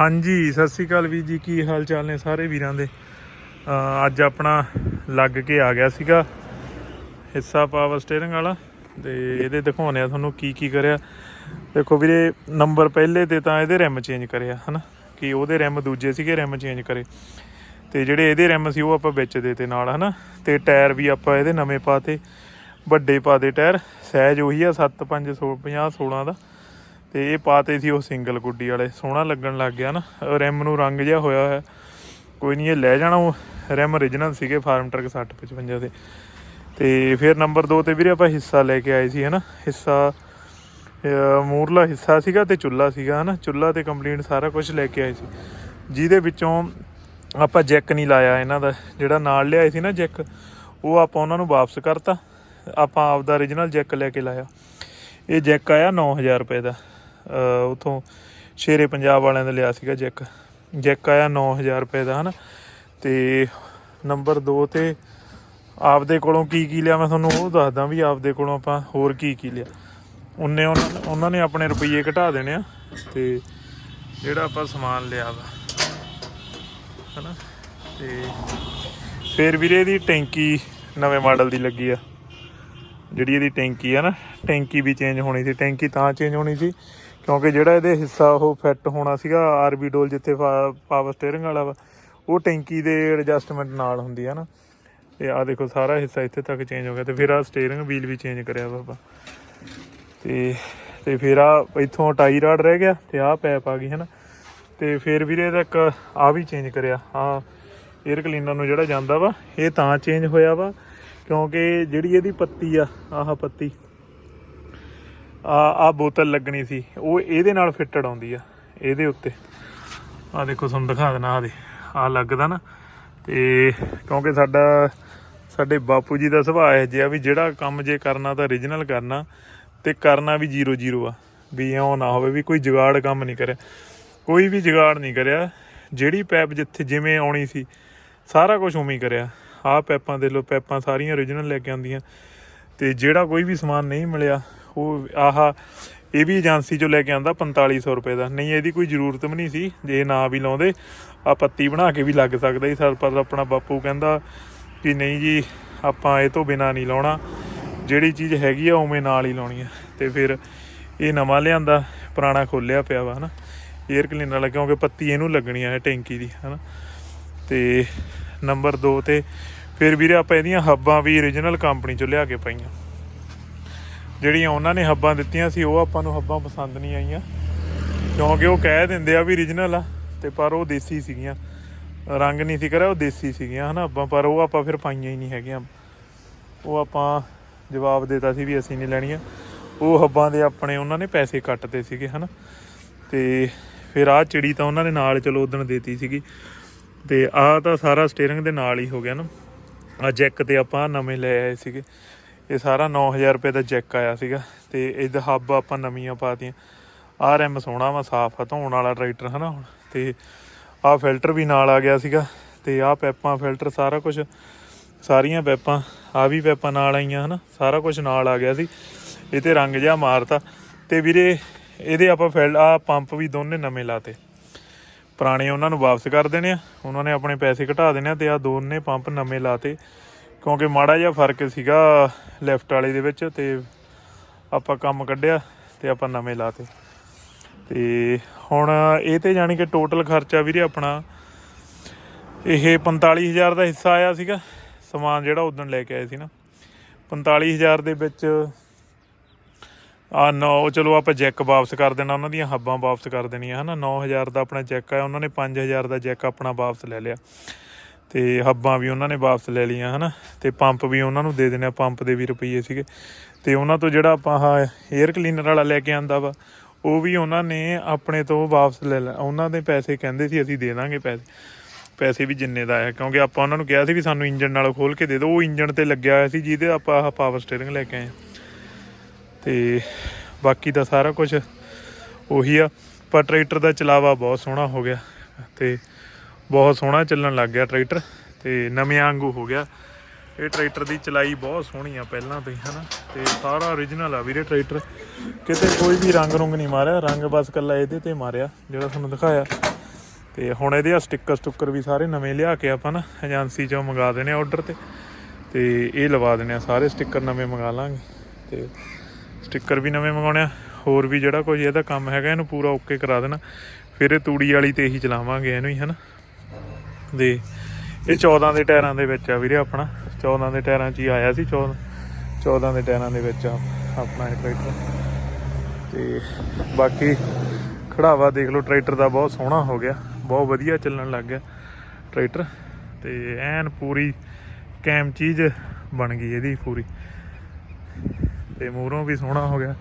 ਹਾਂਜੀ, ਸਤਿ ਸ੍ਰੀ ਅਕਾਲ ਵੀਰ ਜੀ, ਕੀ ਹਾਲ ਚਾਲ ਨੇ ਸਾਰੇ ਵੀਰਾਂ ਦੇ? ਅੱਜ ਆਪਣਾ ਲੱਗ ਕੇ ਆ ਗਿਆ ਸੀਗਾ ਹਿੱਸਾ ਪਾਵਰ ਸਟੀਅਰਿੰਗ ਵਾਲਾ ਤੇ ਇਹਦੇ ਦਿਖਾਉਣੇ ਆ ਤੁਹਾਨੂੰ ਕੀ ਕੀ ਕਰਿਆ। ਦੇਖੋ ਵੀਰੇ, ਨੰਬਰ ਪਹਿਲੇ ਤੇ ਤਾਂ ਇਹਦੇ ਰਿਮ ਚੇਂਜ ਕਰਿਆ, ਹਨਾ? ਕਿ ਉਹਦੇ ਰਿਮ ਦੂਜੇ ਸੀਗੇ ਰਿਮ ਚੇਂਜ ਕਰੇ। ਤੇ ਜਿਹੜੇ ਇਹਦੇ ਰਿਮ ਸੀ, ਉਹ ਆਪਾਂ ਵਿੱਚ ਦੇਤੇ ਨਾਲ, ਹਨਾ? ਤੇ ਟਾਇਰ ਵੀ ਆਪਾਂ ਇਹਦੇ ਨਵੇਂ ਪਾਤੇ, ਵੱਡੇ ਪਾਤੇ ਟਾਇਰ ਸਾਈਜ਼ ਉਹੀ ਆ 7 5 50 16 ਦਾ। ਤੇ ਇਹ ਪਾਤੇ ਸੀ ਉਹ ਸਿੰਗਲ ਗੁੱਡੀ ਵਾਲੇ। ਸੋਹਣਾ ਲੱਗਣ ਲੱਗ ਗਿਆ ਨਾ। ਰਿਮ ਨੂੰ ਰੰਗ ਜਿਹਾ ਹੋਇਆ ਹੋਇਆ। ਕੋਈ ਨਹੀਂ ਇਹ ਲੈ ਜਾਣਾ ਉਹ। ਰਿਮ origignal ਸੀਗੇ ਫਾਰਮ ਟਰੱਕ 60 55 ਦੇ। ਤੇ ਫਿਰ ਨੰਬਰ 2 ਤੇ ਵੀਰੇ ਆਪਾਂ ਹਿੱਸਾ ਲੈ ਕੇ ਆਏ ਸੀ, ਹਨਾ? ਹਿੱਸਾ ਮੂਰਲਾ ਹਿੱਸਾ ਸੀਗਾ ਤੇ ਚੁੱਲਾ ਸੀਗਾ, ਹਨਾ? ਚੁੱਲਾ ਤੇ ਕੰਪਲੀਟ ਸਾਰਾ ਕੁਝ ਲੈ ਕੇ ਆਏ ਸੀ। ਜਿਹਦੇ ਵਿੱਚੋਂ ਆਪਾਂ ਜੈਕ ਨਹੀਂ ਲਾਇਆ ਇਹਨਾਂ ਦਾ। ਜਿਹੜਾ ਨਾਲ ਲਿਆਏ ਸੀ ਨਾ ਜੈਕ, ਉਹ ਆਪਾਂ ਉਹਨਾਂ ਨੂੰ ਵਾਪਸ ਕਰਤਾ। ਆਪਾਂ ਆਪਦਾ origignal ਜੈਕ ਲੈ ਕੇ ਲਾਇਆ। ਇਹ ਜੈਕ ਆਇਆ 9000 ਰੁਪਏ ਦਾ। ਉਥੋਂ ਸ਼ੇਰੇ ਪੰਜਾਬ ਵਾਲਿਆਂ ਦਾ ਲਿਆ ਸੀਗਾ ਜੈਕ। ਜੈਕ ਆਇਆ 9000 ਰੁਪਏ ਦਾ, ਹਨਾ? ਤੇ ਨੰਬਰ 2 ਤੇ ਆਪਦੇ ਕੋਲੋਂ ਕੀ ਕੀ ਲਿਆ? ਮੈਂ ਤੁਹਾਨੂੰ ਉਹ ਦੱਸਦਾ ਵੀ ਆਪਦੇ ਕੋਲੋਂ ਆਪਾਂ ਹੋਰ ਕੀ ਕੀ ਲਿਆ। ਉਹਨੇ ਉਹਨਾਂ ਉਹਨਾਂ ਨੇ ਆਪਣੇ ਰੁਪਈਏ ਘਟਾ ਦੇਣੇ ਆ ਤੇ ਜਿਹੜਾ ਆਪਾਂ ਸਮਾਨ ਲਿਆ ਵਾ, ਹਨਾ? ਤੇ ਫੇਰ ਵੀਰੇ ਦੀ ਟੈਂਕੀ ਨਵੇਂ ਮਾਡਲ ਦੀ ਲੱਗੀ ਆ। ਜਿਹੜੀ ਇਹਦੀ ਟੈਂਕੀ ਆ ਨਾ, ਟੈਂਕੀ ਵੀ ਚੇਂਜ ਹੋਣੀ ਸੀ। ਟੈਂਕੀ ਤਾਂ ਚੇਂਜ ਹੋਣੀ ਸੀ। ਕਿਉਂਕਿ ਜਿਹੜਾ ਇਹਦੇ ਹਿੱਸਾ ਉਹ ਫਿੱਟ ਹੋਣਾ ਸੀਗਾ, ਆਰਬੀ ਡੋਲ ਜਿੱਥੇ ਪਾਵਰ ਸਟੀਅਰਿੰਗ ਵਾਲਾ ਵਾ, ਉਹ ਟੈਂਕੀ ਦੇ ਐਡਜਸਟਮੈਂਟ ਨਾਲ ਹੁੰਦੀ ਹੈ ਨਾ। ਤੇ ਆ ਦੇਖੋ ਸਾਰਾ ਹਿੱਸਾ ਇੱਥੇ ਤੱਕ ਚੇਂਜ ਹੋ ਗਿਆ ਤੇ ਫਿਰ ਆ ਸਟੀਅਰਿੰਗ ਵੀਲ ਵੀ ਚੇਂਜ ਕਰਿਆ ਬਾਬਾ ਤੇ ਤੇ ਫਿਰ ਆ ਇੱਥੋਂ ਟਾਈ ਰਾਡ ਰਹਿ ਗਿਆ ਤੇ ਆ ਪੈਪ ਆ ਗਈ ਹੈ ਨਾ ਤੇ ਫਿਰ ਵੀਰੇ ਇਹਦਾ ਇੱਕ ਆ ਵੀ ਚੇਂਜ ਕਰਿਆ ਆ 에ਅਰ ਕਲੀਨਰ ਨੂੰ ਜਿਹੜਾ ਜਾਂਦਾ ਵਾ, ਇਹ ਤਾਂ ਚੇਂਜ ਹੋਇਆ ਵਾ, ਕਿਉਂਕਿ ਜਿਹੜੀ ਇਹਦੀ ਪੱਤੀ ਆ, ਆਹ ਪੱਤੀ ਆ ਆ ਬੋਤਲ ਲੱਗਣੀ ਸੀ, ਉਹ ਇਹਦੇ ਨਾਲ ਫਿੱਟਡ ਆਉਂਦੀ ਆ, ਇਹਦੇ ਉੱਤੇ। ਆ ਦੇਖੋ, ਤੁਹਾਨੂੰ ਦਿਖਾ ਦੇਣਾ ਆ ਦੇ ਆ ਲੱਗਦਾ ਨਾ। ਤੇ ਕਿਉਂਕਿ ਸਾਡਾ, ਸਾਡੇ ਬਾਪੂ ਜੀ ਦਾ ਸੁਭਾਅ ਹੈ ਜਿਹਾ ਵੀ ਜਿਹੜਾ ਕੰਮ ਜੇ ਕਰਨਾ ਤਾਂ origignal ਕਰਨਾ, ਤੇ ਕਰਨਾ ਵੀ 00 ਆ। ਵੀ ਇਉਂ ਨਾ ਹੋਵੇ ਵੀ ਕੋਈ ਜੁਗਾੜ ਕੰਮ ਨਹੀਂ ਕਰਿਆ। ਕੋਈ ਵੀ ਜੁਗਾੜ ਨਹੀਂ ਕਰਿਆ। ਜਿਹੜੀ ਪੈਪ ਜਿੱਥੇ ਜਿਵੇਂ ਆਉਣੀ ਸੀ, ਸਾਰਾ ਕੁਝ ਉਵੇਂ ਹੀ ਕਰਿਆ। ਆਹ ਪੈਪਾਂ ਦੇ ਲੋ ਪੈਪਾਂ ਸਾਰੀਆਂ origignal ਲੈ ਕੇ ਆਉਂਦੀਆਂ। ਤੇ ਜਿਹੜਾ ਕੋਈ ਵੀ ਸਮਾਨ ਨਹੀਂ ਮਿਲਿਆ ਉਹ ਆਹ ਇਹ ਵੀ ਏਜੰਸੀ ਚੋਂ ਲੈ ਕੇ ਆਂਦਾ 4500 ਰੁਪਏ ਦਾ। ਨਹੀਂ, ਇਹਦੀ ਕੋਈ ਜ਼ਰੂਰਤ ਵੀ ਨਹੀਂ ਸੀ। ਜੇ ਨਾ ਵੀ ਲਾਉਂਦੇ ਆ ਪੱਤੀ ਬਣਾ ਕੇ ਵੀ ਲੱਗ ਸਕਦਾ ਸੀ। ਸਰ, ਪਰ ਆਪਣਾ ਬਾਪੂ ਕਹਿੰਦਾ ਕਿ ਨਹੀਂ ਜੀ, ਆਪਾਂ ਇਹ ਤੋਂ ਬਿਨਾ ਨਹੀਂ ਲਾਉਣਾ। ਜਿਹੜੀ ਚੀਜ਼ ਹੈਗੀ ਆ, ਉਵੇਂ ਨਾਲ ਹੀ ਲਾਉਣੀ ਆ। ਤੇ ਫਿਰ ਇਹ ਨਵਾਂ ਲਿਆਂਦਾ, ਪੁਰਾਣਾ ਖੋਲਿਆ ਪਿਆ ਵਾ, ਹਨਾ। 에ਅਰ ਕਲੀਨਰ ਵਾਲਾ, ਕਿਉਂਕਿ ਪੱਤੀ ਇਹਨੂੰ ਲੱਗਣੀ ਆ ਟੈਂਕੀ ਦੀ, ਹਨਾ। ਤੇ ਨੰਬਰ 2 ਤੇ ਫਿਰ ਵੀਰੇ, ਆਪਾਂ ਇਹਦੀਆਂ ਹੱਬਾਂ ਵੀ origignal ਕੰਪਨੀ ਚੋਂ ਲਿਆ ਕੇ ਪਾਈਆਂ। ਜਿਹੜੀਆਂ ਉਹਨਾਂ ਨੇ ਹੱਬਾਂ ਦਿੱਤੀਆਂ ਸੀ, ਉਹ ਆਪਾਂ ਨੂੰ ਹੱਬਾਂ ਪਸੰਦ ਨਹੀਂ ਆਈਆਂ। ਕਿਉਂਕਿ ਉਹ ਕਹਿ ਦਿੰਦੇ ਆ ਵੀ origignal ਆ, ਤੇ ਪਰ ਉਹ ਦੇਸੀ ਸੀਗੀਆਂ। ਰੰਗ ਨਹੀਂ ਸੀ ਕਰਿਆ, ਉਹ ਦੇਸੀ ਸੀਗੀਆਂ, ਹਨਾ ਹੱਬਾਂ ਪਰ ਉਹ ਆਪਾਂ ਫਿਰ ਪਾਈਆਂ ਹੀ ਨਹੀਂ ਹੈਗੀਆਂ। ਉਹ ਆਪਾਂ ਜਵਾਬ ਦਿੱਤਾ ਸੀ ਵੀ ਅਸੀਂ ਨਹੀਂ ਲੈਣੀਆਂ। ਉਹ ਹੱਬਾਂ ਦੇ ਆਪਣੇ ਉਹਨਾਂ ਨੇ ਪੈਸੇ ਕੱਟਦੇ ਸੀਗੇ, ਹਨਾ? ਤੇ ਫਿਰ ਆਹ ਚਿੜੀ ਤਾਂ ਉਹਨਾਂ ਨੇ ਨਾਲ ਚਲੋ ਉਦਣ ਦੇਤੀ ਸੀਗੀ। ਤੇ ਆਹ ਤਾਂ ਸਾਰਾ ਸਟੀਅਰਿੰਗ ਦੇ ਨਾਲ ਹੀ ਹੋ ਗਿਆ ਨਾ। ਆ ਜੈਕ ਤੇ ਆਪਾਂ ਨਵੇਂ ਲੈ ਆਏ ਸੀਗੇ। ਇਹ ਸਾਰਾ 9000 ਰੁਪਏ ਦਾ ਚੈੱਕ ਆਇਆ ਸੀਗਾ ਤੇ ਇਹਦਾ ਹੱਬ ਆਪਾਂ ਨਵੀਆਂ ਪਾਤੀਆਂ। ਆਹ ਰਿਮ ਸੋਹਣਾ ਵਾ, ਸਾਫ਼ ਆ, ਧੋਣ ਵਾਲਾ ਟਰੈਕਟਰ, ਹਨਾ ਹੁਣ? ਤੇ ਆਹ ਫਿਲਟਰ ਵੀ ਨਾਲ ਆ ਗਿਆ ਸੀਗਾ ਤੇ ਆਹ ਪੈਪਾਂ, ਫਿਲਟਰ ਸਾਰਾ ਕੁਝ ਸਾਰੀਆਂ ਪੈਪਾਂ ਆ ਵੀ ਪੈਪਾਂ ਨਾਲ ਆਈਆਂ, ਹਨਾ? ਸਾਰਾ ਕੁਝ ਨਾਲ ਆ ਗਿਆ ਸੀ। ਇਹ ਤੇ ਰੰਗ ਜਿਹਾ ਮਾਰਤਾ। ਤੇ ਵੀਰੇ, ਇਹਦੇ ਆਪਾਂ ਫਿਲ ਆ ਪੰਪ ਵੀ ਦੋਨੇ ਨਵੇਂ ਲਾਤੇ। ਪੁਰਾਣੇ ਉਹਨਾਂ ਨੂੰ ਵਾਪਸ ਕਰ ਦੇਣੇ ਆ, ਉਹਨਾਂ ਨੇ ਆਪਣੇ ਪੈਸੇ ਘਟਾ ਦੇਣੇ ਆ ਤੇ ਆ ਦੋਨੇ ਪੰਪ ਨਵੇਂ ਲਾਤੇ। ਕਿਉਂਕਿ ਮਾੜਾ ਜਿਹਾ ਫ਼ਰਕ ਸੀਗਾ ਲੈਫਟ ਵਾਲੇ ਦੇ ਵਿੱਚ ਤੇ ਆਪਾਂ ਕੰਮ ਕੱਢਿਆ ਤੇ ਆਪਾਂ ਨਵੇਂ ਲਾਤੇ। ਤੇ ਹੁਣ ਇਹ ਤੇ ਜਾਣੀ ਕਿ ਟੋਟਲ ਖਰਚਾ ਵੀਰੇ ਆਪਣਾ ਇਹ 45000 ਦਾ ਹਿੱਸਾ ਆਇਆ ਸੀਗਾ, ਸਮਾਨ ਜਿਹੜਾ ਉਦੋਂ ਲੈ ਕੇ ਆਏ ਸੀ ਨਾ। 45000 ਦੇ ਵਿੱਚ ਆ ਨੌ, ਚਲੋ ਆਪਾਂ ਜੈਕ ਵਾਪਸ ਕਰ ਦੇਣਾ, ਉਹਨਾਂ ਦੀਆਂ ਹੱਬਾਂ ਵਾਪਸ ਕਰ ਦੇਣੀਆਂ, ਹਨਾ। 9000 ਦਾ ਆਪਣਾ ਜੈਕ ਆਇਆ, ਉਹਨਾਂ ਨੇ 5000 ਦਾ ਜੈਕ ਆਪਣਾ ਵਾਪਸ ਲੈ ਲਿਆ। ਤੇ ਹੱਬਾਂ ਵੀ ਉਹਨਾਂ ਨੇ ਵਾਪਸ ਲੈ ਲਈਆਂ, ਹਨਾ? ਤੇ ਪੰਪ ਵੀ ਉਹਨਾਂ ਨੂੰ ਦੇ ਦੇਣੇ ਆ, ਪੰਪ ਦੇ ਵੀ ਰੁਪਈਏ ਸੀਗੇ। ਤੇ ਉਹਨਾਂ ਤੋਂ ਜਿਹੜਾ ਆਪਾਂ ਆਹ 에ਅਰ ਕਲੀਨਰ ਵਾਲਾ ਲੈ ਕੇ ਆਂਦਾ ਵਾ, ਉਹ ਵੀ ਉਹਨਾਂ ਨੇ ਆਪਣੇ ਤੋਂ ਵਾਪਸ ਲੈ ਲਿਆ। ਉਹਨਾਂ ਦੇ ਪੈਸੇ ਕਹਿੰਦੇ ਸੀ, ਅਸੀਂ ਦੇ ਦਾਂਗੇ ਪੈਸੇ। ਪੈਸੇ ਵੀ ਜਿੰਨੇ ਦਾ ਆਇਆ, ਕਿਉਂਕਿ ਆਪਾਂ ਉਹਨਾਂ ਨੂੰ ਕਿਹਾ ਸੀ ਵੀ ਸਾਨੂੰ ਇੰਜਨ ਨਾਲ ਖੋਲ ਕੇ ਦੇ ਦਿਓ। ਉਹ ਇੰਜਨ ਤੇ ਲੱਗਿਆ ਹੋਇਆ ਸੀ, ਜਿਹਦੇ ਆਪਾਂ ਆਹ ਪਾਵਰ ਸਟੀਅਰਿੰਗ ਲੈ ਕੇ ਆਏ ਹਾਂ। ਤੇ ਬਾਕੀ ਦਾ ਸਾਰਾ ਕੁਝ ਉਹੀ ਆ। ਪਰ ਟਰੈਕਟਰ ਦਾ ਚਲਾਵਾ ਬਹੁਤ ਸੋਹਣਾ ਹੋ ਗਿਆ। ਤੇ ਬਹੁਤ ਸੋਹਣਾ ਚੱਲਣ ਲੱਗ ਗਿਆ ਟਰੈਕਟਰ ਤੇ ਨਵੇਂ ਵਾਂਗੂ ਹੋ ਗਿਆ। ਇਹ ਟਰੈਕਟਰ ਦੀ ਚਲਾਈ ਬਹੁਤ ਸੋਹਣੀ ਆ ਪਹਿਲਾਂ ਤੋਂ ਹੀ, ਹਨਾ? ਤੇ ਸਾਰਾ origignal ਆ ਵੀਰੇ ਟਰੈਕਟਰ। ਕਿਤੇ ਕੋਈ ਵੀ ਰੰਗ ਰੁੰਗ ਨਹੀਂ ਮਾਰਿਆ, ਰੰਗ ਬਸ ਕੱਲਾ ਇਹਦੇ ਤੇ ਮਾਰਿਆ, ਜਿਹੜਾ ਤੁਹਾਨੂੰ ਦਿਖਾਇਆ। ਤੇ ਹੁਣ ਇਹਦੇ ਆ ਸਟicker ਸਟੁੱਕਰ ਵੀ ਸਾਰੇ ਨਵੇਂ ਲਿਆ ਕੇ ਆਪਾਂ ਨਾ ਏਜੰਸੀ ਚੋਂ ਮੰਗਾ ਦੇਣੇ ਆਰਡਰ ਤੇ। ਤੇ ਇਹ ਲਵਾ ਦੇਣੇ ਆ ਸਾਰੇ ਸਟicker ਨਵੇਂ ਮੰਗਾ ਲਾਂਗੇ। ਤੇ ਸਟicker ਵੀ ਨਵੇਂ ਮੰਗਾਉਣੇ ਆ, ਹੋਰ ਵੀ ਜਿਹੜਾ ਕੋਈ ਇਹਦਾ ਕੰਮ ਹੈਗਾ, ਇਹਨੂੰ ਪੂਰਾ ਓਕੇ ਕਰਾ ਦੇਣਾ। ਫਿਰ ਇਹ ਤੂੜੀ ਵਾਲੀ ਤੇ ਹੀ ਚਲਾਵਾਂਗੇ ਇਹਨੂੰ ਹੀ, ਹਨਾ? ਦੇ। ਇਹ 14 ਦੇ ਟਾਇਰਾਂ ਦੇ ਵਿੱਚ ਆ ਵੀਰੇ ਆਪਣਾ। 14 ਦੇ ਟਾਇਰਾਂ 'ਚ ਹੀ ਆਇਆ ਸੀ 14 14 ਦੇ ਟਾਇਰਾਂ ਦੇ ਵਿੱਚ ਆ ਆਪਣਾ ਇਹ ਟਰੈਕਟਰ ਤੇ ਬਾਕੀ ਖੜਾਵਾ ਦੇਖ ਲਓ ਟਰੈਕਟਰ ਦਾ ਬਹੁਤ ਸੋਹਣਾ ਹੋ ਗਿਆ। ਬਹੁਤ ਵਧੀਆ ਚੱਲਣ ਲੱਗ ਗਿਆ ਟਰੈਕਟਰ ਤੇ ਐਨ ਪੂਰੀ ਕੈਮ ਚੀਜ਼ ਬਣ ਗਈ ਇਹਦੀ ਪੂਰੀ। ਤੇ ਮੂਹਰੋਂ ਵੀ ਸੋਹਣਾ ਹੋ ਗਿਆ।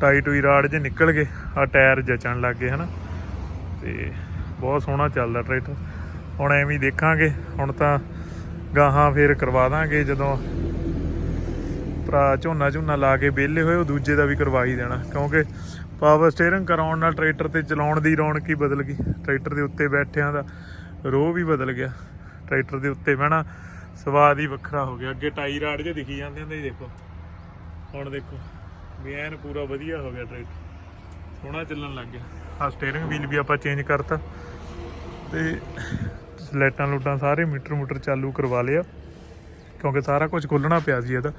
ਟਾਈ ਟੂਈ ਰਾੜ ਜੇ ਨਿਕਲ ਗਏ ਆ ਟਾਇਰ ਜਚਣ ਲੱਗ ਗਏ, ਹਨਾ। ਤੇ ਬਹੁਤ ਸੋਹਣਾ ਚੱਲਦਾ ਟਰੈਕਟਰ ਹੁਣ ਐਵੇਂ ਦੇਖਾਂਗੇ। ਹੁਣ ਤਾਂ ਗਾਹਾਂ ਫੇਰ ਕਰਵਾ ਦਾਂਗੇ ਜਦੋਂ ਭਰਾ ਝੋਨਾ ਝੋਨਾ ਲਾ ਕੇ ਵਿਹਲੇ ਹੋਏ, ਉਹ ਦੂਜੇ ਦਾ ਵੀ ਕਰਵਾ ਹੀ ਦੇਣਾ। ਕਿਉਂਕਿ ਪਾਵਰ ਸਟੀਅਰਿੰਗ ਕਰਾਉਣ ਨਾਲ ਟਰੈਕਟਰ ਤੇ ਚਲਾਉਣ ਦੀ ਰੌਣਕ ਹੀ ਬਦਲ ਗਈ। ਟਰੈਕਟਰ ਦੇ ਉੱਤੇ ਬੈਠਿਆਂ ਦਾ ਰੋਹ ਵੀ ਬਦਲ ਗਿਆ। ਟਰੈਕਟਰ ਦੇ ਉੱਤੇ ਬਹਿਣਾ, ਸਵਾਦ ਹੀ ਵੱਖਰਾ ਹੋ ਗਿਆ। ਅੱਗੇ ਟਾਈ ਰਾੜ ਜੇ ਦਿਖੀ ਜਾਂਦੇ ਹੁੰਦੇ ਸੀ, ਦੇਖੋ। ਹੁਣ ਦੇਖੋ, ਵੀ ਐਨ ਪੂਰਾ ਵਧੀਆ ਹੋ ਗਿਆ ਟਰੈਕਟਰ। ਸੋਹਣਾ ਚੱਲਣ ਲੱਗ ਗਿਆ। ਆ ਸਟੀਅਰਿੰਗ ਵੀਲ ਵੀ ਆਪਾਂ ਚੇਂਜ ਕਰਤਾ। ਤੇ ਲਾਈਟਾਂ ਲੂਟਾਂ ਸਾਰੇ ਮੀਟਰ ਮੂਟਰ ਚਾਲੂ ਕਰਵਾ ਲਿਆ, ਕਿਉਂਕਿ ਸਾਰਾ ਕੁਝ ਖੋਲਣਾ ਪਿਆ ਸੀ ਇਹਦਾ।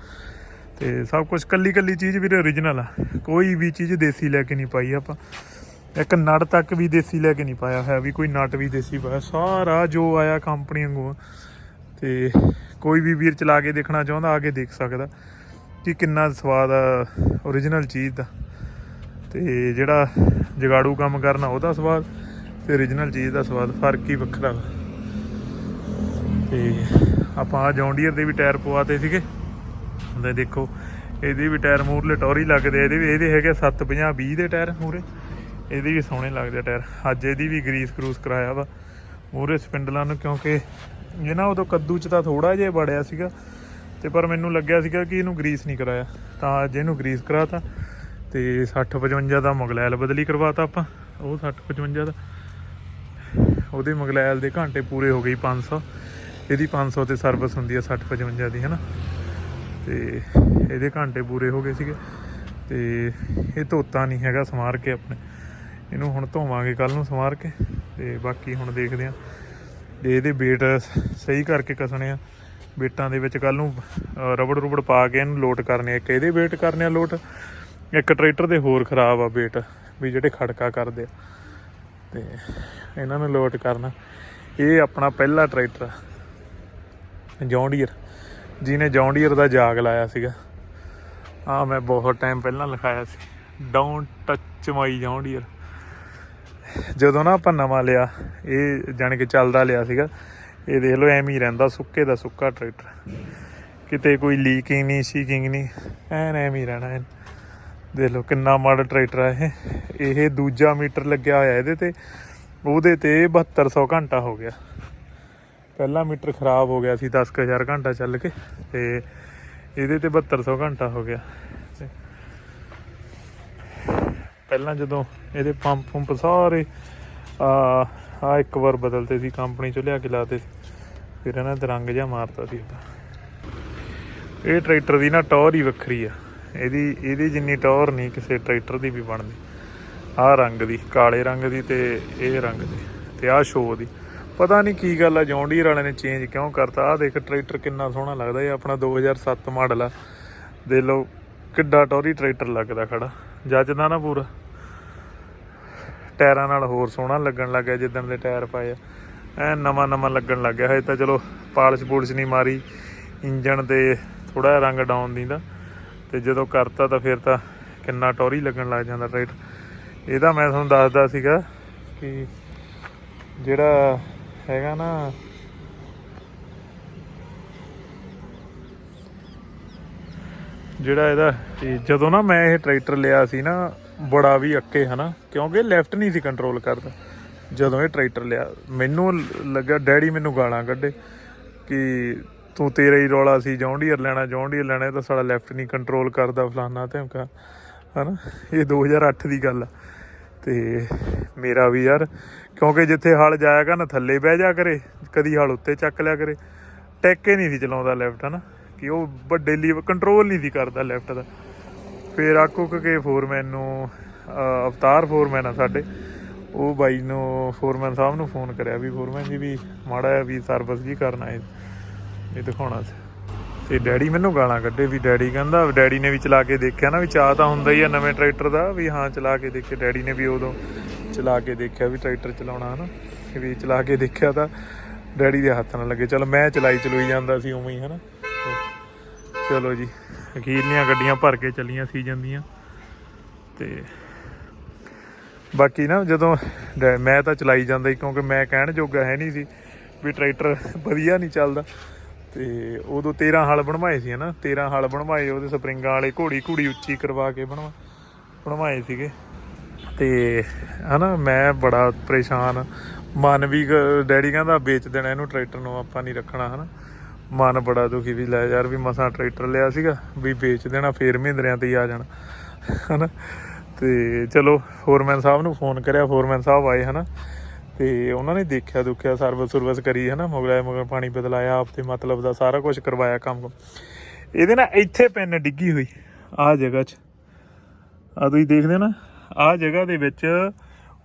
ਤੇ ਸਭ ਕੁਝ ਕੱਲੀ ਕੱਲੀ ਚੀਜ਼ ਵੀਰੇ origignal ਆ। ਕੋਈ ਵੀ ਚੀਜ਼ ਦੇਸੀ ਲੈ ਕੇ ਨਹੀਂ ਪਾਈ ਆਪਾਂ। ਇੱਕ ਨੜ ਤੱਕ ਵੀ ਦੇਸੀ ਲੈ ਕੇ ਨਹੀਂ ਪਾਇਆ ਹੈ ਵੀ ਕੋਈ ਨਟ ਵੀ ਦੇਸੀ ਪਾਇਆ। ਸਾਰਾ ਜੋ ਆਇਆ ਕੰਪਨੀ ਵਾਂਗੂ ਆ। ਤੇ ਕੋਈ ਵੀ ਵੀਰ ਚਲਾ ਕੇ ਦੇਖਣਾ ਚਾਹੁੰਦਾ, ਆ ਕੇ ਦੇਖ ਸਕਦਾ ਕਿ ਕਿੰਨਾ ਸਵਾਦ ਆ origignal ਚੀਜ਼ ਦਾ। ਤੇ ਜਿਹੜਾ ਜਗਾੜੂ ਕੰਮ ਕਰਨਾ, ਉਹਦਾ ਸਵਾਦ ਤੇ origignal ਚੀਜ਼ ਦਾ ਸਵਾਦ, ਫ਼ਰਕ ਹੀ ਵੱਖਰਾ ਵਾ। ਤੇ ਆਪਾਂ ਆ ਜੌਂਡੀਅਰ ਦੇ ਵੀ ਟਾਇਰ ਪਵਾਤੇ ਸੀਗੇ। ਹੁੰਦੇ ਦੇਖੋ, ਇਹਦੇ ਵੀ ਟਾਇਰ ਮੂਰਲੇ ਟੌਰੀ ਲੱਗਦੇ ਇਹਦੇ ਵੀ, ਇਹਦੇ ਹੈਗੇ 750 20 ਦੇ ਟਾਇਰ ਮੂਰੇ ਇਹਦੇ ਵੀ ਸੋਹਣੇ ਲੱਗਦੇ ਟਾਇਰ। ਅੱਜ ਇਹਦੀ ਵੀ ਗਰੀਸ ਕਰੂਸ ਕਰਾਇਆ ਵਾ ਮੂਰੇ ਸਪਿੰਡਲਾਂ ਨੂੰ, ਕਿਉਂਕਿ ਇਹ ਨਾ ਉਦੋਂ ਕੱਦੂ ਚ ਤਾਂ ਥੋੜਾ ਜਿਹਾ ਬੜਿਆ ਸੀਗਾ, ਤੇ ਪਰ ਮੈਨੂੰ ਲੱਗਿਆ ਸੀਗਾ ਕਿ ਇਹਨੂੰ ਗਰੀਸ ਨਹੀਂ ਕਰਾਇਆ। ਤਾਂ ਅੱਜ ਇਹਨੂੰ ਗਰੀਸ ਕਰਾਤਾ ਤੇ 60 55 ਦਾ ਮੁਗਲੈਲ ਬਦਲੀ ਕਰਵਾਤਾ ਆਪਾਂ, ਉਹ 60 55 ਦਾ। ਉਹਦੇ ਮੁਗਲੈਲ ਦੇ ਘੰਟੇ ਪੂਰੇ ਹੋ ਗਏ 500 ਇਹਦੀ 500 ਤੇ ਸਰਵਿਸ ਹੁੰਦੀ ਆ 60 55 ਦੀ, ਹੈਨਾ? ਤੇ ਇਹਦੇ ਘੰਟੇ ਪੂਰੇ ਹੋ ਗਏ ਸੀਗੇ। ਤੇ ਇਹ ਧੋਤਾ ਨਹੀਂ ਹੈਗਾ, ਸਮਾਰ ਕੇ ਆਪਣੇ। ਇਹਨੂੰ ਹੁਣ ਧੋਵਾਂਗੇ ਕੱਲ ਨੂੰ ਸਮਾਰ ਕੇ। ਤੇ ਬਾਕੀ ਹੁਣ ਦੇਖਦੇ ਆਂ। ਜੇ ਇਹਦੇ ਵੇਟ ਸਹੀ ਕਰਕੇ ਕਸਣੇ ਆ। ਬੇਟਾਂ ਦੇ ਵਿੱਚ ਕੱਲ ਨੂੰ ਰਬੜ ਰੁਬੜ ਪਾ ਕੇ ਇਹਨੂੰ ਲੋਟ ਕਰਨੇ ਆ। ਇੱਕ ਇਹਦੇ ਵੇਟ ਕਰਨੇ ਆ ਲੋਟ, ਇੱਕ ਟਰੈਕਟਰ ਦੇ ਹੋਰ ਖਰਾਬ ਆ ਬੇਟ ਵੀ ਜਿਹੜੇ ਖੜਕਾ ਕਰਦੇ ਆ। ਤੇ ਇਹਨਾਂ ਨੂੰ ਲੋਟ ਕਰਨਾ। ਇਹ ਆਪਣਾ ਪਹਿਲਾ ਟਰੈਕਟਰ ਆ। ਜੌਂਡੀਅਰ ਜਿਹਨੇ ਜੌਂਡੀਅਰ ਦਾ ਜਾਗ ਲਾਇਆ ਸੀਗਾ। ਆ ਮੈਂ ਬਹੁਤ ਟਾਈਮ ਪਹਿਲਾਂ ਲਿਖਾਇਆ ਸੀ। Don't touch my John Deere ਜਦੋਂ ਨਾ ਆਪਾਂ ਨਵਾਂ ਲਿਆ, ਇਹ ਜਾਣ ਕੇ ਚੱਲਦਾ ਲਿਆ ਸੀਗਾ, ਇਹ ਦੇਖ ਲਓ ਐਵੇਂ ਹੀ ਰਹਿੰਦਾ, ਸੁੱਕੇ ਦਾ ਸੁੱਕਾ ਟਰੈਕਟਰ ਕਿਤੇ ਕੋਈ ਲੀਕਿੰਗ ਨਹੀਂ ਸ਼ੀਕਿੰਗ ਨਹੀਂ ਐਨ ਐਵੇਂ ਹੀ ਰਹਿਣਾ ਐਨ ਦੇਖ ਲਓ ਕਿੰਨਾ ਮਾੜਾ ਟਰੈਕਟਰ ਆ ਇਹ। ਇਹ ਦੂਜਾ ਮੀਟਰ ਲੱਗਿਆ ਹੋਇਆ ਇਹਦੇ ਤੇ, ਉਹਦੇ ਤੇ 7200 ਘੰਟਾ ਹੋ ਗਿਆ। ਪਹਿਲਾ ਮੀਟਰ ਖਰਾਬ ਹੋ ਗਿਆ ਸੀ 10000 ਘੰਟਾ ਚੱਲ ਕੇ ਤੇ ਇਹਦੇ ਤੇ 7200 ਘੰਟਾ ਹੋ ਗਿਆ। ਪਹਿਲਾਂ ਜਦੋਂ ਇਹਦੇ ਪੰਪ ਪੰਪ ਸਾਰੇ, ਆ ਆ ਇੱਕ ਵਾਰ ਬਦਲਤੇ ਸੀ, ਕੰਪਨੀ ਚੋਂ ਲਿਆ ਕੇ ਲਾਤੇ ਸੀ। ਫਿਰ ਇਹਨਾਂ ਦੇ ਰੰਗ ਜਿਹਾ ਮਾਰਤਾ ਸੀ ਉਹਦਾ ਇਹ ਟਰੈਕਟਰ ਦੀ ਨਾ ਟੌਰ ਹੀ ਵੱਖਰੀ ਆ। ਇਹਦੀ ਇਹਦੀ ਜਿੰਨੀ ਟੌਰ ਨਹੀਂ ਕਿਸੇ ਟਰੈਕਟਰ ਦੀ ਵੀ ਬਣਦੀ। ਆਹ ਰੰਗ ਦੀ, ਕਾਲੇ ਰੰਗ ਦੀ ਤੇ ਇਹ ਰੰਗ ਦੀ ਤੇ ਆਹ ਸ਼ੋ ਦੀ। ਪਤਾ ਨਹੀਂ ਕੀ ਗੱਲ ਆ ਜੌਂਡੀਅਰ ਵਾਲੇ ਨੇ ਚੇਂਜ ਕਿਉਂ ਕਰਤਾ। ਆਹ ਦੇਖ ਟਰੈਕਟਰ ਕਿੰਨਾ ਸੋਹਣਾ ਲੱਗਦਾ ਇਹ ਆਪਣਾ 2007 ਮਾਡਲ ਆ। ਦੇਖ ਲਓ, ਕਿੱਡਾ ਟੌਰੀ ਟਰੈਕਟਰ ਲੱਗਦਾ ਖੜਾ। ਜੱਜਦਾ ਨਾ ਪੂਰਾ। ਟਾਇਰਾਂ ਨਾਲ ਹੋਰ ਸੋਹਣਾ ਲੱਗਣ ਲੱਗਾ ਜਿੱਦਣ ਦੇ ਟਾਇਰ ਪਾਏ ਆ। ਐ ਨਵਾਂ ਨਵਾਂ ਲੱਗਣ ਲੱਗਿਆ ਹਜੇ ਤਾਂ ਚਲੋ, ਪਾਲਿਸ਼ ਪੂਲਿਸ਼ ਨਹੀਂ ਮਾਰੀ। ਇੰਜਣ ਤੇ ਥੋੜਾ ਜਿਹਾ ਰੰਗ ਡਾਊਨ ਦੀਦਾ। ਤੇ ਜਦੋਂ ਕਰਤਾ ਤਾਂ ਫਿਰ ਤਾਂ ਕਿੰਨਾ ਟੌਰੀ ਲੱਗਣ ਲੱਗ ਜਾਂਦਾ ਟਰੈਕਟਰ ਇਹਦਾ ਮੈਂ ਤੁਹਾਨੂੰ ਦੱਸਦਾ ਸੀਗਾ ਕਿ ਜਿਹੜਾ ਹੈਗਾ ਨਾ। ਜਿਹੜਾ ਇਹਦਾ ਜਦੋਂ ਨਾ ਮੈਂ ਇਹ ਟਰੈਕਟਰ ਲਿਆ ਸੀ ਨਾ, ਬੜਾ ਵੀ ਅੱਕੇ ਹਨਾ, ਕਿਉਂਕਿ ਲੈਫਟ ਨਹੀਂ ਸੀ ਕੰਟਰੋਲ ਕਰਦਾ। ਜਦੋਂ ਇਹ ਟਰੈਕਟਰ ਲਿਆ, ਮੈਨੂੰ ਲ- ਲੱਗਾ, ਡੈਡੀ ਮੈਨੂੰ ਗਾਲਾਂ ਕੱਢੇ ਕਿ ਤੂੰ ਤੇਰਾ ਹੀ ਰੌਲਾ ਸੀ, ਜੌਂਡੀਅਰ ਲੈਣਾ ਜੌਂਡੀਅਰ ਲੈਣਾ ਤਾਂ ਸਾਡਾ ਲੈਫਟ ਨਹੀਂ ਕੰਟਰੋਲ ਕਰਦਾ ਫਲਾਨਾ ਧਮਕਾ, ਹਨਾ। ਇਹ 2008 ਦੀ ਗੱਲ ਆ। ਤੇ ਮੇਰਾ ਵੀ ਯਾਰ, ਕਿਉਂਕਿ ਜਿੱਥੇ ਹਲ ਜਾਏਗਾ ਨਾ, ਥੱਲੇ ਬਹਿ ਜਾ ਕਰੇ, ਕਦੀ ਹਲ ਉੱਤੇ ਚੱਕ ਲਿਆ ਕਰੇ। ਟੈਕੇ ਨਹੀਂ ਸੀ ਚਲਾਉਂਦਾ ਲੈਫਟ ਹਨਾ? ਕਿ ਉਹ ਵੱਡੇ ਲੀਵ ਕੰਟਰੋਲ ਨਹੀਂ ਸੀ ਕਰਦਾ ਲੈਫਟ ਦਾ। ਫਿਰ ਆਕੂ ਕੇ ਫੋਰਮੈਨ ਨੂੰ ਅਵਤਾਰ ਫੋਰਮੈਨ ਆ ਸਾਡੇ। ਉਹ ਬਾਈ ਨੂੰ ਫੋਰਮੈਨ ਸਾਹਿਬ ਨੂੰ ਫੋਨ ਕਰਿਆ ਵੀ ਫੋਰਮੈਨ ਜੀ ਵੀ ਮਾੜਾ ਜਿਹਾ ਵੀ ਸਰਵਿਸ ਜੀ ਕਰਨਾ ਹੈ ਇਹ ਦਿਖਾਉਣਾ ਸੀ। ਤੇ ਡੈਡੀ ਮੈਨੂੰ ਗਾਲਾਂ ਕੱਢੇ ਵੀ ਡੈਡੀ ਕਹਿੰਦਾ, ਡੈਡੀ ਨੇ ਵੀ ਚਲਾ ਕੇ ਦੇਖਿਆ ਨਾ ਵੀ ਚਾਹ ਤਾਂ ਹੁੰਦਾ ਹੀ ਆ ਨਵੇਂ ਟਰੈਕਟਰ ਦਾ, ਵੀ ਹਾਂ ਚਲਾ ਕੇ ਦੇਖੇ ਡੈਡੀ ਨੇ ਵੀ ਉਦੋਂ ਚਲਾ ਕੇ ਦੇਖਿਆ ਵੀ ਟਰੈਕਟਰ ਚਲਾਉਣਾ ਹਨਾ, ਵੀ ਚਲਾ ਕੇ ਦੇਖਿਆ ਤਾਂ ਡੈਡੀ ਦੇ ਹੱਥ ਨਾਲ ਲੱਗੇ, ਚਲ ਮੈਂ ਚਲਾਈ ਚਲੂਈ ਜਾਂਦਾ ਸੀ ਉਵੇਂ ਹੀ ਹਨਾ। ਤੇ ਚਲੋ ਜੀ, ਅਖੀਰਲੀਆਂ ਗੱਡੀਆਂ ਭਰ ਕੇ ਚੱਲੀਆਂ ਸੀਜ਼ਨ ਦੀਆਂ ਤੇ ਬਾਕੀ ਨਾ ਜਦੋਂ ਡੈ- ਮੈਂ ਤਾਂ ਚਲਾਈ ਜਾਂਦਾ ਸੀ ਕਿਉਂਕਿ ਮੈਂ ਕਹਿਣ ਜੋਗਾ ਹੈ ਨਹੀਂ ਸੀ ਵੀ ਟਰੈਕਟਰ ਵਧੀਆ ਨਹੀਂ ਚੱਲਦਾ। ਤੇ ਉਦੋਂ 13 ਹਲ ਬਣਵਾਏ ਸੀ ਹਨਾ 13 ਹਲ ਬਣਵਾਏ, ਉਹਦੇ ਸਪਰਿੰਗਾਂ ਵਾਲੇ ਘੋੜੀ, ਘੂੜੀ ਉੱਚੀ ਕਰਵਾ ਕੇ ਬਣਵਾ, ਬਣਵਾਏ ਸੀਗੇ। ਤੇ ਹਨਾ, ਮੈਂ ਬੜਾ ਪਰੇਸ਼ਾਨ, ਮਨ ਵੀ ਡੈਡੀ ਕਹਿੰਦਾ ਵੇਚ ਦੇਣਾ ਇਹਨੂੰ ਟਰੈਕਟਰ ਨੂੰ, ਆਪਾਂ ਨਹੀਂ ਰੱਖਣਾ, ਹਨਾ। ਮਨ ਬੜਾ ਦੁਖੀ ਵੀ, ਲੈ ਯਾਰ ਵੀ ਮਸਾਂ ਟਰੈਕਟਰ ਲਿਆ ਸੀਗਾ, ਵੀ ਵੇਚ ਦੇਣਾ, ਫੇਰ ਮਹਿੰਦਰਿਆਂ ਤੇ ਹੀ ਆ ਜਾਣਾ, ਹਨਾ। ਤੇ ਚਲੋ, ਫੋਰਮੈਨ ਸਾਹਿਬ ਨੂੰ ਫੋਨ ਕਰਿਆ, ਫੋਰਮੈਨ ਸਾਹਿਬ ਆਏ, ਹਨਾ। ਤੇ ਉਹਨਾਂ ਨੇ ਦੇਖਿਆ ਦੁੱਖਿਆ, ਸਰਵਿਸ ਸਰਵਿਸ ਕਰੀ ਹੈ ਨਾ ਮੁਗਲਾ ਮਗਰ ਪਾਣੀ ਬਦਲਾਇਆ, ਆਪਦੇ ਮਤਲਬ ਦਾ ਸਾਰਾ ਕੁਝ ਕਰਵਾਇਆ ਕੰਮ। ਇਹਦੇ ਨਾਲ ਇੱਥੇ ਪੈਨ ਡਿੱਗੀ ਹੋਈ ਆਹ ਜਗ੍ਹਾ 'ਚ। ਆ ਤੁਸੀਂ ਦੇਖਦੇ ਨਾ ਆਹ ਜਗ੍ਹਾ ਦੇ ਵਿੱਚ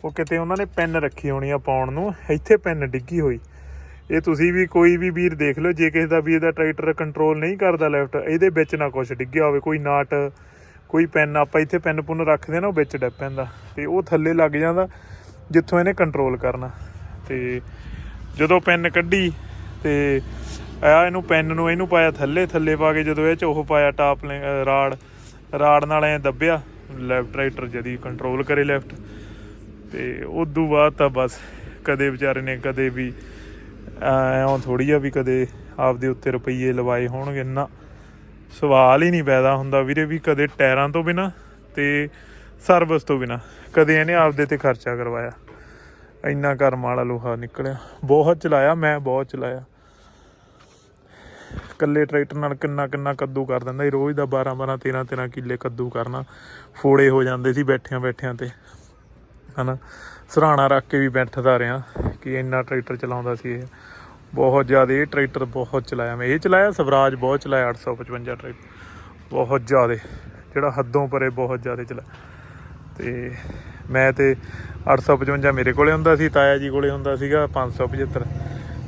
ਉਹ ਕਿਤੇ ਉਹਨਾਂ ਨੇ ਪੈਨ ਰੱਖੀ ਹੋਣੀ ਆ ਪਾਉਣ ਨੂੰ, ਇੱਥੇ ਪੈਨ ਡਿੱਗੀ ਹੋਈ। ਇਹ ਤੁਸੀਂ ਵੀ ਕੋਈ ਵੀ ਵੀਰ ਦੇਖ ਲਓ, ਜੇ ਕਿਸੇ ਦਾ ਵੀ ਇਹਦਾ ਟਰੈਕਟਰ ਕੰਟਰੋਲ ਨਹੀਂ ਕਰਦਾ ਲੈਫਟ ਇਹਦੇ ਵਿੱਚ ਨਾ ਕੁਝ ਡਿੱਗਿਆ ਹੋਵੇ, ਕੋਈ ਨਾਟ, ਕੋਈ ਪੈਨ, ਆਪਾਂ ਇੱਥੇ ਪੈਨ ਪੁੰਨ ਰੱਖਦੇ ਆ ਨਾ, ਉਹ ਵਿੱਚ ਡੱਬ ਪੈਂਦਾ। ਤੇ ਉਹ ਥੱਲੇ ਲੱਗ ਜਾਂਦਾ ਜਿੱਥੋਂ ਇਹਨੇ ਕੰਟਰੋਲ ਕਰਨਾ। ਤੇ ਜਦੋਂ ਪੈਨ ਕੱਢੀ, ਤੇ ਆ ਇਹਨੂੰ ਪੈਨ ਨੂੰ ਇਹਨੂੰ ਪਾਇਆ ਥੱਲੇ ਥੱਲੇ ਪਾ ਕੇ ਜਦੋਂ ਇਹ ਚ ਉਹ ਪਾਇਆ ਟਾਪ ਲੈ- ਅਹ ਰਾੜ ਰਾੜ ਨਾਲ ਐ ਦੱਬਿਆ ਲੈਫਟ ਰਾਈਟਰ ਜਦੀ ਕੰਟਰੋਲ ਕਰੇ ਲੈਫਟ ਤੇ ਉਦੋਂ ਬਾਅਦ ਤਾਂ ਬਸ ਕਦੇ ਵਿਚਾਰੇ ਨੇ ਕਦੇ ਵੀ ਐਂ ਥੋੜੀ ਆ ਵੀ ਕਦੇ ਆਪਦੇ ਉੱਤੇ ਰੁਪਈਏ ਲਵਾਏ ਹੋਣਗੇ। ਨਾ ਸਵਾਲ ਹੀ ਨਹੀਂ ਪੈਦਾ ਹੁੰਦਾ ਵੀਰੇ ਵੀ ਕਦੇ ਟਾਇਰਾਂ ਤੋਂ ਬਿਨਾ ਤੇ ਸਰਵਿਸ ਤੋਂ ਬਿਨਾ। ਕਦੇ ਇਹਨੇ ਆਪਦੇ ਤੇ ਖਰਚਾ ਕਰਵਾਇਆ। ਇੰਨਾ ਕਰਮ ਵਾਲਾ ਲੋਹਾ ਨਿਕਲਿਆ। ਬਹੁਤ ਚਲਾਇਆ, ਮੈਂ ਬਹੁਤ ਚਲਾਇਆ। ਕੱਲੇ ਟਰੈਕਟਰ ਨਾਲ ਕਿੰਨਾ ਕਿੰਨਾ ਕੱਦੂ ਕਰ ਦਿੰਦਾ ਸੀ। ਰੋਜ਼ ਦਾ 12 12 13 13 ਕਿੱਲੇ ਕੱਦੂ ਕਰਨਾ। ਫੋੜੇ ਹੋ ਜਾਂਦੇ ਸੀ ਬੈਠਿਆਂ ਬੈਠਿਆਂ ਤੇ। ਹਨਾ? ਸਰਾਣਾ ਰੱਖ ਕੇ ਵੀ ਬੈਠਦਾ ਰਿਹਾ ਕਿ ਇੰਨਾ ਟਰੈਕਟਰ ਚਲਾਉਂਦਾ ਸੀ ਇਹ। ਬਹੁਤ ਜ਼ਿਆਦਾ ਇਹ ਟਰੈਕਟਰ ਬਹੁਤ ਚਲਾਇਆ ਮੈਂ। ਇਹ ਚਲਾਇਆ, ਸਵਰਾਜ ਬਹੁਤ ਚਲਾਇਆ 855 ਟਰੈਕਟਰ। ਬਹੁਤ ਜ਼ਿਆਦਾ। ਜਿਹੜਾ ਹੱਦੋਂ ਪਰੇ ਬਹੁਤ ਜ਼ਿਆਦਾ ਚਲਾਇਆ। ਤੇ ਮੈਂ ਤੇ 855 ਮੇਰੇ ਕੋਲੇ ਹੁੰਦਾ ਸੀ, ਤਾਇਆ ਜੀ ਕੋਲੇ ਹੁੰਦਾ ਸੀਗਾ 575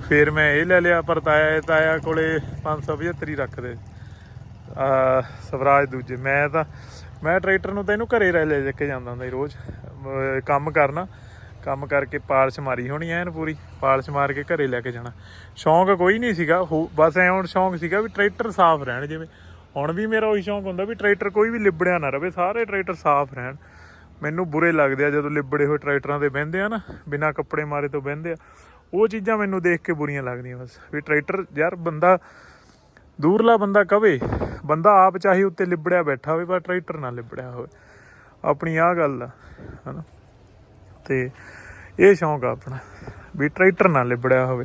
ਫਿਰ ਮੈਂ ਇਹ ਲੈ ਲਿਆ, ਪਰ ਤਾਇਆ ਤਾਇਆ ਕੋਲੇ 575 ਹੀ ਰੱਖਦੇ। ਆ, ਸਵਰਾਜ ਦੂਜੇ, ਮੈਂ ਤਾਂ, ਮੈਂ ਟਰੈਕਟਰ ਨੂੰ ਤਾਂ ਇਹਨੂੰ ਘਰੇ ਰਹਿ ਲੈ ਕੇ ਜਾਂਦਾ ਹੁੰਦਾ ਰੋਜ਼। ਕੰਮ ਕਰਨਾ, ਕੰਮ ਕਰਕੇ ਪਾਲਸ਼ ਮਾਰੀ ਹੋਣੀ ਐਨ ਪੂਰੀ, ਪਾਲਸ਼ ਮਾਰ ਕੇ ਘਰੇ ਲੈ ਕੇ ਜਾਣਾ। ਸ਼ੌਂਕ ਕੋਈ ਨਹੀਂ ਸੀਗਾ, ਹੋ- ਬਸ ਐ ਹੁਣ ਸ਼ੌਂਕ ਸੀਗਾ ਵੀ ਟਰੈਕਟਰ ਸਾਫ਼ ਰਹਿਣ ਜਿਵੇਂ। ਹੁਣ ਵੀ ਮੇਰਾ ਉਹੀ ਸ਼ੌਂਕ ਹੁੰਦਾ ਵੀ ਟਰੈਕਟਰ ਕੋਈ ਵੀ ਲਿਬੜਿਆ ਨਾ ਰਵੇ, ਸਾਰੇ ਟਰੈਕਟਰ ਸਾਫ਼ ਰਹਿਣ। ਮੈਨੂੰ ਬੁਰੇ ਲੱਗਦੇ ਆ ਜਦੋਂ ਲਿਬੜੇ ਹੋਏ ਟਰੈਕਟਰਾਂ ਤੇ ਬਹਿੰਦੇ ਆ ਨਾ, ਬਿਨਾਂ ਕੱਪੜੇ ਮਾਰੇ ਤੋਂ ਬਹਿੰਦੇ ਆ। ਉਹ ਚੀਜ਼ਾਂ ਮੈਨੂੰ ਦੇਖ ਕੇ ਬੁਰੀਆਂ ਲੱਗਦੀਆਂ ਬਸ, ਵੀ ਟਰੈਕਟਰ ਯਾਰ ਬੰਦਾ ਦੂਰਲਾ ਬੰਦਾ ਕਵੇ, ਬੰਦਾ ਆਪ ਚਾਹੇ ਉੱਤੇ ਲਿਬੜਿਆ ਬੈਠਾ ਹੋਵੇ, ਪਰ ਟਰੈਕਟਰ ਨਾਲ ਲਿਬੜਿਆ ਹੋਵੇ। ਆਪਣੀ ਆਹ ਗੱਲ ਆ, ਹਨਾ? ਤੇ ਇਹ ਸ਼ੌਂਕ ਆ ਆਪਣਾ, ਵੀ ਟਰੈਕਟਰ ਨਾਲ ਲਿਬੜਿਆ ਹੋਵੇ।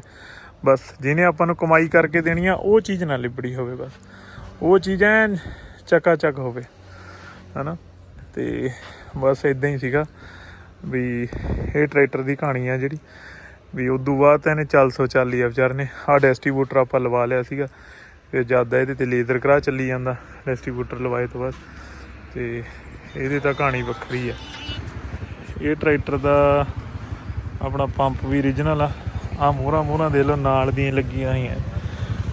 ਬਸ, ਜਿਹਨੇ ਆਪਾਂ ਨੂੰ ਕਮਾਈ ਕਰਕੇ ਦੇਣੀ ਆ, ਉਹ ਚੀਜ਼ ਨਾਲ ਲਿਬੜੀ ਹੋਵੇ ਬਸ। ਉਹ ਚੀਜ਼ ਐਨ ਚੱਕਾ ਚੱਕ ਹੋਵੇ, ਹਨਾ? ਤੇ ਬਸ ਇਦਾਂ ਹੀ ਸੀਗਾ ਵੀ ਇਹ ਟਰੈਕਟਰ ਦੀ ਕਹਾਣੀ ਆ ਜਿਹੜੀ, ਵੀ ਉਦੋਂ ਬਾਅਦ ਤਾਂ ਇਹਨੇ ਚੱਲ ਸੋ ਚੱਲ ਲਿਆ ਵਿਚਾਰ ਨੇ, ਆਹ ਡਿਸਟ੍ਰੀਬਿਊਟਰ ਆਪਾਂ ਲਵਾ ਲਿਆ ਸੀਗਾ ਫਿਰ ਜ਼ਿਆਦਾ ਇਹਦੇ ਤੇ ਲੇਜ਼ਰ ਕਰਾ ਚੱਲੀ ਜਾਂਦਾ ਡਿਸਟ੍ਰੀਬਿਊਟਰ ਲਵਾਏ ਤੋਂ ਬਾਅਦ, ਤੇ ਇਹਦੀ ਤਾਂ ਕਹਾਣੀ ਵੱਖਰੀ ਆ। ਇਹ ਟਰੈਕਟਰ ਦਾ ਆਪਣਾ ਪੰਪ ਵੀ origignal ਆ ਆ ਮੋਹਰਾਂ ਮੋਹਰਾਂ ਦੇ ਲੋ ਨਾਲ ਦੀਆਂ ਲੱਗੀਆਂ ਹੋਈਆਂ,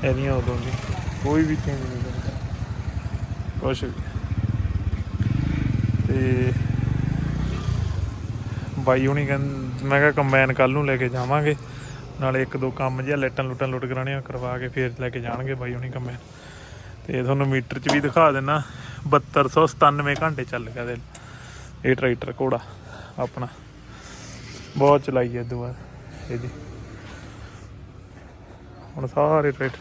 ਇਹਦੀਆਂ ਉਦੋਂ ਦੀ, ਕੋਈ ਵੀ ਚੇਂਜ ਨਹੀਂ ਕਰਦਾ। ਕੁਛ ਵੀ। ਤੇ ਬਾਈ ਹੁਣੀ ਕਹਿੰਦੇ, ਮੈਂ ਕਿਹਾ ਕੰਬਾਈਨ ਕੱਲ ਨੂੰ ਲੈ ਕੇ ਜਾਵਾਂਗੇ, ਨਾਲੇ ਇੱਕ ਦੋ ਕੰਮ ਜਿਹਾ ਲੈਟਾਂ ਲੁੱਟਾਂ ਲੁੱਟ ਕਰਾਉਣੀਆਂ, ਕਰਵਾ ਕੇ ਫੇਰ ਲੈ ਕੇ ਜਾਣਗੇ ਬਾਈ ਹੁਣੀ ਕੰਬਾਈਨ। ਤੇ ਤੁਹਾਨੂੰ ਮੀਟਰ 'ਚ ਵੀ ਦਿਖਾ ਦੇਣਾ 7297 ਘੰਟੇ ਚੱਲ ਗਿਆ ਦੇ ਇਹ ਟਰੈਕਟਰ ਘੋੜਾ ਆਪਣਾ। ਬਹੁਤ ਚਲਾਈ ਹੈ ਦੁਆ, ਇਹਦੀ। ਹੁਣ ਸਾਰੇ ਟਰੈਕਟਰ